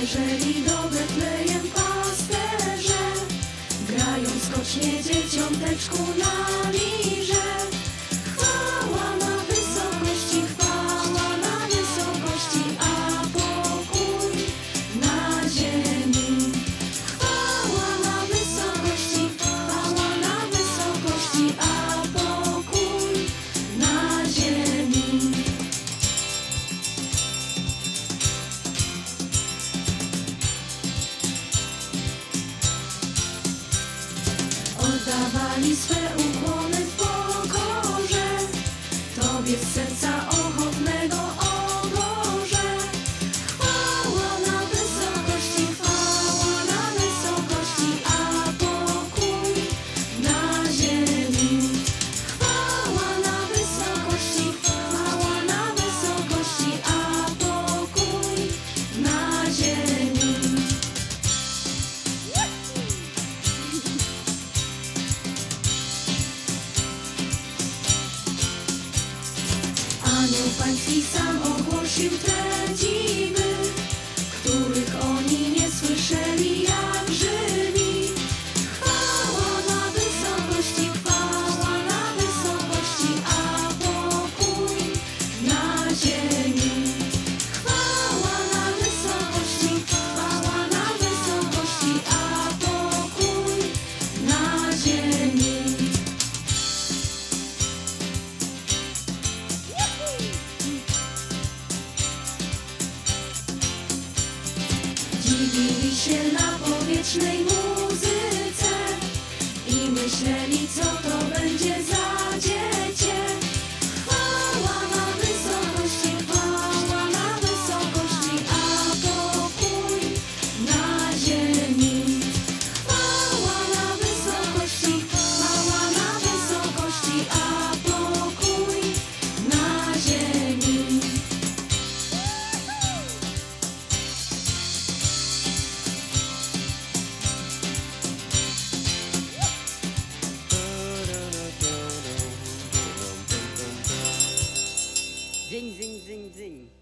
Jeżeli dobre Dawali swe uszy. Gdański sam ogłosił tę dziwną Dziwili się na powietrznej muzyce I myśleli co to będzie. Zing, zing, zing, zing.